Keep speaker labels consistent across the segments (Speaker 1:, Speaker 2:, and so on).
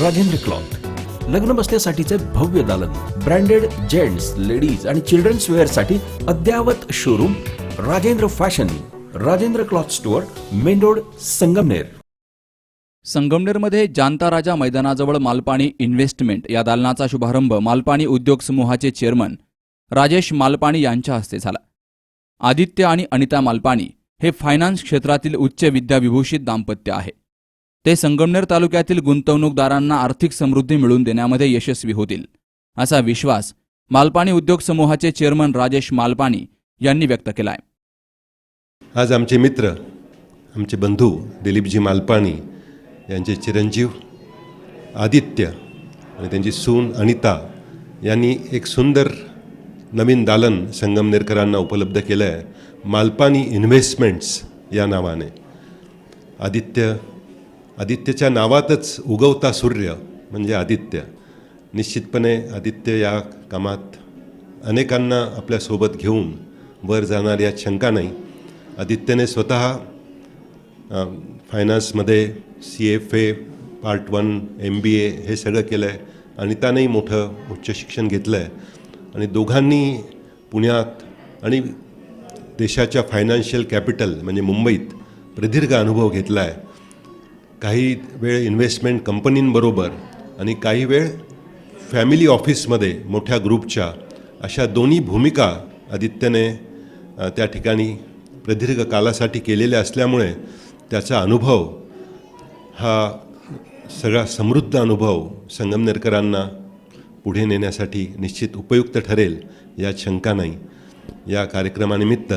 Speaker 1: Rajendra cloth. लग्न बसण्यासाठीचे भव्य दालन ब्रँडेड जेंट्स लेडीज आणि चिल्ड्रन्स वेअरसाठी अद्ययावत showroom Rajendra fashion Rajendra cloth store main road Sangamner.
Speaker 2: संगमनेरमध्ये जांता राजा मैदानाजवळ मालपाणी इन्व्हेस्टमेंट या दालनाचा शुभारंभ मालपाणी उद्योग समूहाचे चेअरमन राजेश मालपाणी यांच्या हस्ते झाला. आदित्य आणि अनिता मालपाणी हे फायनान्स क्षेत्रातील उच्च विद्याविभूषित दाम्पत्य आहे. ते संगमनेर तालुक्यातील गुंतवणूकदारांना आर्थिक समृद्धी मिळवून देण्यामध्ये यशस्वी होतील असा विश्वास मालपाणी उद्योग समूहाचे चेअरमन राजेश मालपाणी यांनी व्यक्त केला आहे
Speaker 3: आज आमचे मित्र आमचे बंधू दिलीपजी मालपाणी यांचे चिरंजीव आदित्य आणि त्यांची सून अनिता यांनी एक सुंदर नवीन दालन संगमनेरकरांना उपलब्ध केलं आहे मालपाणी इन्व्हेस्टमेंट्स या नावाने. आदित्य आदित्यच्या नावातच उगवता सूर्य म्हणजे आदित्य. निश्चितपणे आदित्य या कामात अनेकांना आपल्यासोबत घेऊन वर जाणार यात शंका नाही. आदित्यने स्वतः फायनान्समध्ये C F A part one M B A हे सगळं केलं आहे अनितानेही मोठं उच्च शिक्षण घेतलं आहे आणि दोघांनी पुण्यात आणि देशाच्या फायनान्शियल कॅपिटल म्हणजे मुंबईत प्रदीर्घ अनुभव घेतला आहे काही वेळ इन्व्हेस्टमेंट कंपनींबरोबर आणि काही वेळ फॅमिली ऑफिसमध्ये मोठ्या ग्रुपच्या अशा दोन्ही भूमिका आदित्यने त्या ठिकाणी प्रदीर्घ कालासाठी केलेल्या असल्यामुळे त्याचा अनुभव हा सगळा समृद्ध अनुभव संगमनेरकरांना पुढे नेण्यासाठी निश्चित उपयुक्त ठरेल यात शंका नाही. या कार्यक्रमानिमित्त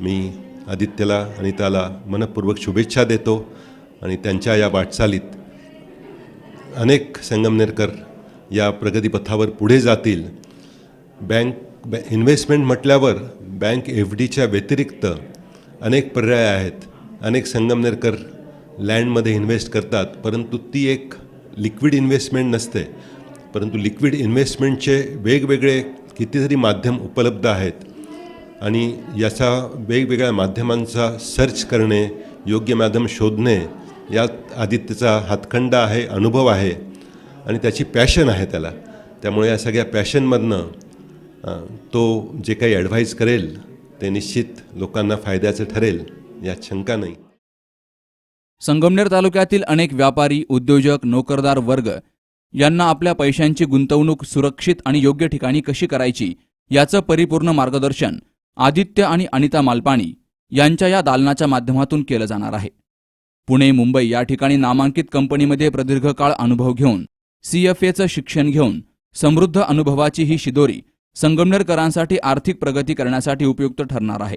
Speaker 3: मी आदित्यला आणि त्याला मनपूर्वक शुभेच्छा देतो. आणि त्यांच्या या वाटचालीत अनेक संगमनेरकर या प्रगतीपथावर पुढे जातील. बँक बॅ इन्व्हेस्टमेंट म्हटल्यावर बँक एफ डीच्या व्यतिरिक्त अनेक पर्याय आहेत. अनेक संगमनेरकर लँडमध्ये इन्व्हेस्ट करतात परंतु ती एक लिक्विड इन्व्हेस्टमेंट नसते. परंतु लिक्विड इन्व्हेस्टमेंटचे वेगवेगळे कितीतरी माध्यम उपलब्ध आहेत आणि याचा वेगवेगळ्या माध्यमांचा सर्च करणे योग्य माध्यम शोधणे यात आदित्यचा हातखंडा आहे अनुभव आहे आणि त्याची पॅशन आहे त्याला. त्यामुळे या सगळ्या पॅशनमधनं तो जे काही ॲडव्हाईस करेल ते निश्चित लोकांना फायद्याचं ठरेल यात शंका नाही.
Speaker 2: संगमनेर तालुक्यातील अनेक व्यापारी उद्योजक नोकरदार वर्ग यांना आपल्या पैशांची गुंतवणूक सुरक्षित आणि योग्य ठिकाणी कशी करायची याचं परिपूर्ण मार्गदर्शन आदित्य आणि अनिता मालपाणी यांच्या या दालनाच्या माध्यमातून केलं जाणार आहे. पुणे मुंबई या ठिकाणी नामांकित कंपनीमध्ये प्रदीर्घ काळ अनुभव घेऊन सीएफएचं शिक्षण घेऊन समृद्ध अनुभवाची ही शिदोरी संगमनेरकरांसाठी आर्थिक प्रगती करण्यासाठी उपयुक्त ठरणार आहे.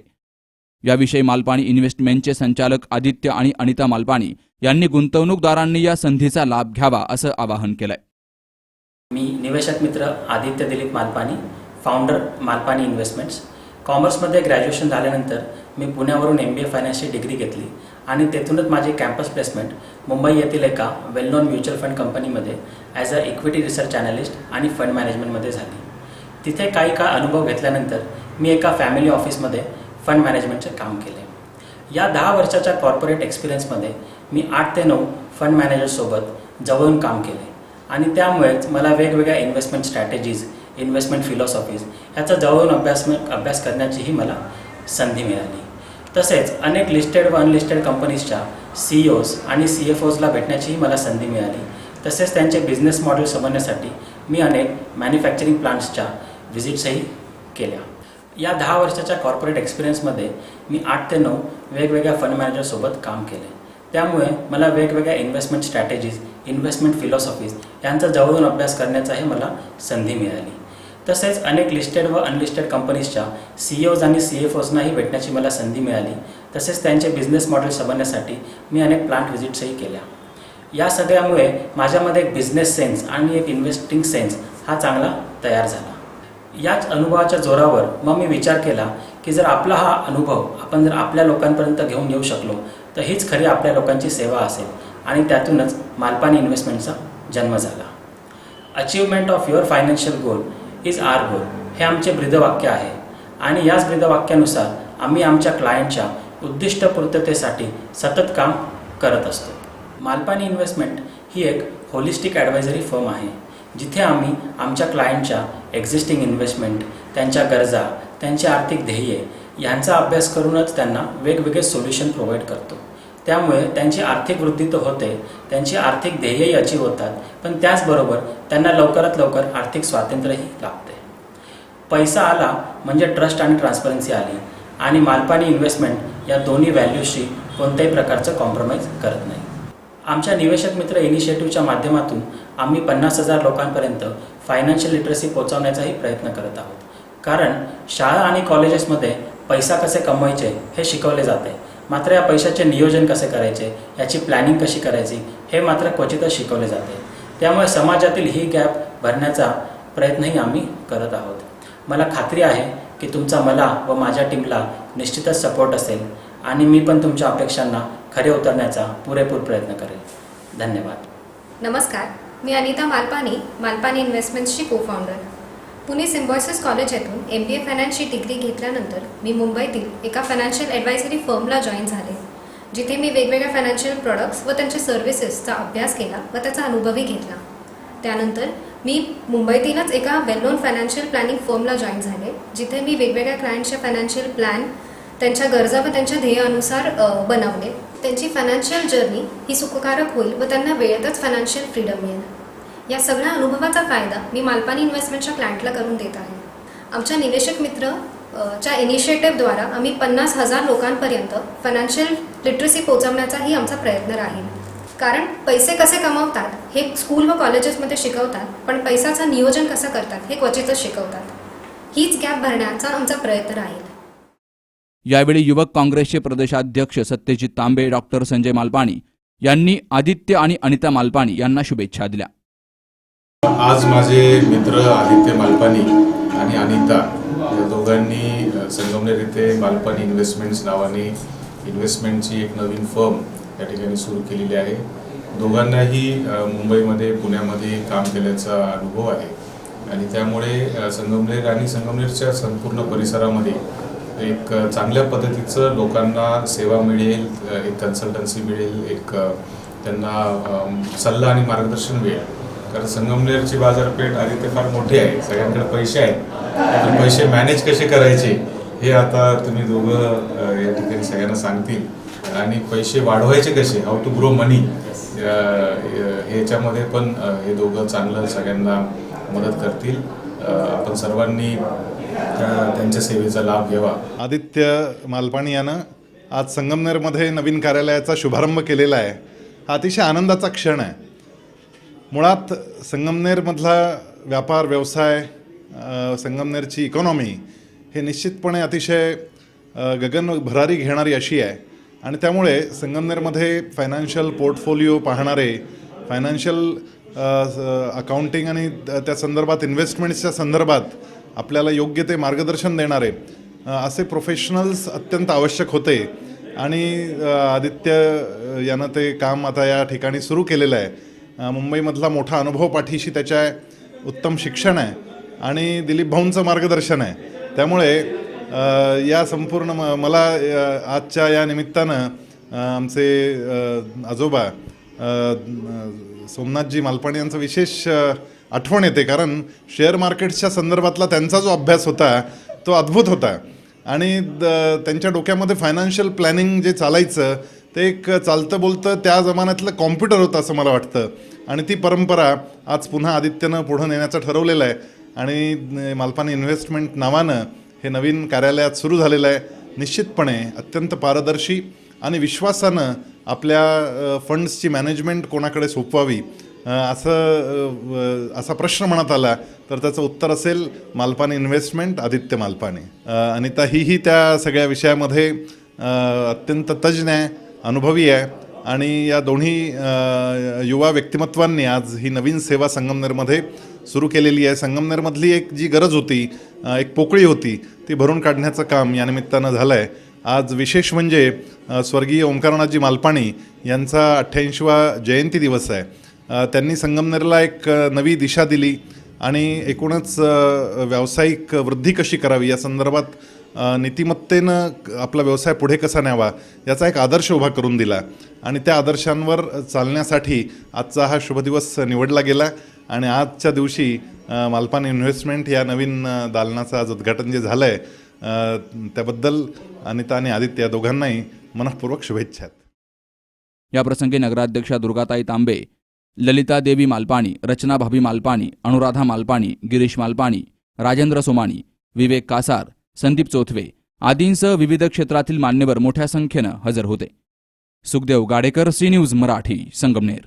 Speaker 2: याविषयी मालपाणी इन्व्हेस्टमेंटचे संचालक आदित्य आणि अनिता मालपाणी यांनी गुंतवणूकदारांनी या संधीचा लाभ घ्यावा असं आवाहन केलंय.
Speaker 4: मी निवेशक मित्र आदित्य दिलीप मालपाणी फाउंडर मालपाणी इन्व्हेस्टमेंट्स कॉमर्समध्ये ग्रॅज्युएशन झाल्यानंतर मी पुण्यावरून एम बी ए फायनान्सची डिग्री घेतली. आणि तेथूनच माझी कॅम्पस प्लेसमेंट मुंबई येथील एका वेल नोन म्युच्युअल फंड कंपनीमध्ये as a equity research analyst आणि फंड मॅनेजमेंटमध्ये झाली. तिथे काही काळ अनुभव घेतल्यानंतर मी एका फॅमिली ऑफिसमध्ये फंड मॅनेजमेंटचे काम केले. या दहा वर्षाच्या कॉर्पोरेट एक्सपिरियन्समध्ये मी आठ ते नऊ फंड मॅनेजरसोबत जवळून काम केले. आणि त्यामुळेच मला वेगवेगळ्या इन्व्हेस्टमेंट स्ट्रॅटेजीज इन्व्हेस्टमेंट फिलॉसॉफीज ह्याचा जवळून अभ्यास अभ्यास करण्याचीही मला संधी मिळाली. तसेच अनेक लिस्टेड व अनलिस्टेड कंपनीजच्या सी ओज आणि सी एफ ओजला भेटण्याचीही मला संधी मिळाली. तसेच त्यांचे बिझनेस मॉडेल समजण्यासाठी मी अनेक मॅन्युफॅक्चरिंग प्लांट्सच्या व्हिजिट्सही केल्या. या दहा वर्षाच्या कॉर्पोरेट एक्सपिरियन्समध्ये मी आठ ते नऊ वेगवेगळ्या फंड मॅनेजरसोबत काम केले. त्यामुळे मला वेगवेगळ्या इन्व्हेस्टमेंट स्ट्रॅटेजीज इन्व्हेस्टमेंट फिलॉसॉफीज यांचा जवळून अभ्यास करण्याचाही मला संधी मिळाली. तसेच अनेक लिस्टेड व अनलिस्टेड कंपनीजच्या सी ओज आणि सी एफ ओजनाही भेटण्याची मला संधी मिळाली. तसेच त्यांचे बिझनेस मॉडेल समजण्यासाठी मी अनेक प्लांट व्हिजिट्सही केल्या. या सगळ्यामुळे माझ्यामध्ये एक बिझनेस सेन्स आणि एक इन्व्हेस्टिंग सेन्स हा चांगला तयार झाला. याच अनुभवाच्या जोरावर मग मी विचार केला की जर आपला हा अनुभव आपण जर आपल्या लोकांपर्यंत घेऊन येऊ शकलो तर हीच खरी आपल्या लोकांची सेवा असेल आणि त्यातूनच मालपानी इन्व्हेस्टमेंटचा जन्म झाला. Achievement of your financial goal is our goal हे आमचे ब्रीदवाक्य आहे. आणि याच ब्रीदवाक्यानुसार आम्ही आमच्या क्लायंटच्या उद्दिष्टपूर्ततेसाठी सतत काम करत असतो. मालपानी इन्व्हेस्टमेंट ही एक होलिस्टिक ॲडवायझरी फर्म आहे. जिथे आम्ही आमच्या क्लायंटच्या एक्झिस्टिंग इन्व्हेस्टमेंट त्यांच्या गरजा त्यांची आर्थिक ध्येये यांचा अभ्यास करूनच त्यांना वेगवेगळे सोल्युशन प्रोव्हाइड करतो. त्यामुळे त्यांची आर्थिक वृद्धी तर होते त्यांची आर्थिक ध्येयही अचीव होतात पण त्याचबरोबर त्यांना लवकरात लवकर आर्थिक स्वातंत्र्यही लाभते. पैसा आला म्हणजे ट्रस्ट आणि ट्रान्सपरन्सी आली आणि मालपाणी इन्व्हेस्टमेंट या दोन्ही व्हॅल्यूशी कोणत्याही प्रकारचं कॉम्प्रोमाइज करत नाही. आमच्या निवेशक मित्र इनिशिएटिव्हच्या माध्यमातून आम्ही पन्नास हजार लोकांपर्यंत फायनान्शियल लिटरसी पोहोचवण्याचाही प्रयत्न करत आहोत. कारण शाळा आणि कॉलेजेसमध्ये पैसा कसे कमवायचे हे शिकवले जाते. मात्र या पैशाचे नियोजन कसे करायचे? याची प्लॅनिंग कशी करायची? हे मात्र क्वचितच शिकवले जाते. त्यामुळे समाजातील ही गॅप भरण्याचा प्रयत्नही आम्ही करत आहोत. मला खात्री आहे की तुमचा मला व माझ्या टीमला निश्चितच सपोर्ट असेल आणि मी पण तुमच्या अपेक्षांना खरे उतरण्याचा पुरेपूर प्रयत्न करेल. धन्यवाद.
Speaker 5: नमस्कार. मी Anita Malpani Malpani इन्व्हेस्टमेंट्सची co founder Pune Symbiosis college येथून एम बी ए फायनान्सची डिग्री घेतल्यानंतर मी मुंबईतील एका फायनान्शियल ॲडवायझरी फर्मला जॉईन झाले जिथे मी वेगवेगळ्या फायनान्शियल प्रॉडक्ट्स व त्यांच्या सर्व्हिसेसचा अभ्यास केला व त्याचा अनुभवही घेतला. त्यानंतर मी मुंबईतीलच एका वेल नोन फायनान्शियल प्लॅनिंग फर्मला जॉईन झाले जिथे मी वेगवेगळ्या क्लायंटचे फायनान्शियल प्लॅन त्यांच्या गरजा व त्यांच्या ध्येयानुसार बनवले. त्यांची फायनान्शियल जर्नी ही सुखकारक होईल व त्यांना वेळेतच फायनान्शियल फ्रीडम मिळेल. या सगळ्या अनुभवाचा फायदा मी मालपानी इन्व्हेस्टमेंटच्या क्लायंटला करून देत आहे. आमच्या निवेशक मित्र च्या इनिशिएटिव्हद्वारा आम्ही पन्नास हजार लोकांपर्यंत फायनान्शियल लिटरसी पोहोचवण्याचाही आमचा प्रयत्न राहील. कारण पैसे कसे कमवतात हे स्कूल व कॉलेजेसमध्ये शिकवतात पण पैशाचं नियोजन कसं करतात हे क्वचितच शिकवतात. हीच गॅप भरण्याचा आमचा प्रयत्न राहील.
Speaker 2: यावेळी युवक काँग्रेसचे प्रदेशाध्यक्ष सत्यजित तांबे डॉक्टर संजय मालपाणी यांनी आदित्य आणि अनिता मालपाणी यांना शुभेच्छा दिल्या.
Speaker 6: आज माझे मित्र आदित्य मालपानी आणि अनिता या दोघांनी संगमनेर येथे मालपानी इन्व्हेस्टमेंट्स नावाने इन्व्हेस्टमेंटची एक नवीन फर्म या ठिकाणी सुरू केलेली आहे. दोघांनाही मुंबईमध्ये पुण्यामध्ये काम केल्याचा अनुभव आहे. आणि त्यामुळे संगमनेर आणि संगमनेरच्या संपूर्ण परिसरामध्ये एक चांगल्या पद्धतीचं लोकांना सेवा मिळेल एक कन्सल्टन्सी मिळेल एक त्यांना सल्ला आणि मार्गदर्शन मिळेल. कारण संगमनेरची बाजारपेठ आधी ते फार मोठी आहे सगळ्यांकडे पैसे आहेत. तर पैसे मॅनेज कसे करायचे हे आता तुम्ही दोघं या ठिकाणी सगळ्यांना सांगतील. आणि पैसे वाढवायचे कसे हाऊ टू ग्रो मनी ह्याच्यामध्ये पण हे दोघं चांगलं सगळ्यांना मदत करतील. आपण सर्वांनी त्यांच्या सेवेचा लाभ घ्यावा.
Speaker 7: आदित्य मालपाणी यानं आज संगमनेरमध्ये नवीन कार्यालयाचा शुभारंभ केलेला आहे. हा अतिशय आनंदाचा क्षण आहे. मुळात संगमनेरमधला व्यापार व्यवसाय संगमनेरची इकॉनॉमी हे निश्चितपणे अतिशय गगन भरारी घेणारी अशी आहे. आणि त्यामुळे संगमनेरमध्ये फायनान्शियल पोर्टफोलिओ पाहणारे फायनान्शियल अकाउंटिंग आणि त्या संदर्भात इन्व्हेस्टमेंट्सच्या संदर्भात आपल्याला योग्य ते मार्गदर्शन देणारे असे प्रोफेशनल्स अत्यंत आवश्यक होते. आणि आदित्य यानं ते काम आता या ठिकाणी सुरू केलेलं आहे. मुंबईमधला मोठा अनुभव पाठीशी त्याच्या उत्तम शिक्षण आहे आणि दिलीप भाऊंचं मार्गदर्शन आहे. त्यामुळे या संपूर्ण म मला आजच्या या निमित्तानं आमचे आजोबा सोमनाथजी मालपाणी यांचं विशेष आठवण येते. कारण शेअर मार्केट्सच्या संदर्भातला त्यांचा जो अभ्यास होता तो अद्भुत होता. आणि द- त्यांच्या डोक्यामध्ये फायनान्शियल प्लॅनिंग जे चालायचं ते एक चालतं बोलतं त्या जमान्यातलं कॉम्प्युटर होतं असं मला वाटतं. आणि ती परंपरा आज पुन्हा आदित्यनं पुढं नेण्याचं ठरवलेलं आहे. आणि मालपानी इन्व्हेस्टमेंट नावानं हे नवीन कार्यालयात सुरू झालेलं आहे. निश्चितपणे अत्यंत पारदर्शी आणि विश्वासानं आपल्या फंड्सची मॅनेजमेंट कोणाकडे सोपवावी असं असा प्रश्न म्हणत आला तर त्याचं उत्तर असेल मालपानी इन्व्हेस्टमेंट आदित्य मालपानी. अनिता हीही त्या सगळ्या विषयामध्ये अत्यंत तज्ज्ञ आहे. अनुभवी आहे. आणि या दोन्ही युवा व्यक्तिमत्वांनी आज ही नवीन सेवा संगमनेरमध्ये सुरू केलेली आहे. संगमनेरमधली एक जी गरज होती एक पोकळी होती ती भरून काढण्याचं काम या निमित्तानं झालं आहे आज विशेष म्हणजे स्वर्गीय ओंकारनाथजी मालपाणी यांचा अठ्ठ्याऐंशीवा जयंती दिवस आहे. त्यांनी संगमनेरला एक नवी दिशा दिली आणि एकूणच व्यावसायिक वृद्धी कशी करावी या संदर्भात नीतिमत्तेनं आपला व्यवसाय पुढे कसा न्यावा याचा एक आदर्श उभा करून दिला. आणि त्या आदर्शांवर चालण्यासाठी आजचा हा शुभ दिवस निवडला गेला आणि आजच्या दिवशी मालपान इन्व्हेस्टमेंट या नवीन दालनाचं आज उद्घाटन जे झालं आहे त्याबद्दल अनिता आणि आदित्य या दोघांनाही मनःपूर्वक शुभेच्छा.
Speaker 2: याप्रसंगी नगराध्यक्षा दुर्गाताई तांबे ललिता देवी मालपाणी रचना भाभी मालपाणी अनुराधा मालपाणी गिरीश मालपाणी राजेंद्र सोमाणी विवेक कासार संदीप चोथवे आदींसह विविध क्षेत्रातील मान्यवर मोठ्या संख्येनं हजर होते. Sukhdev Gadekar C news Marathi Sangamner.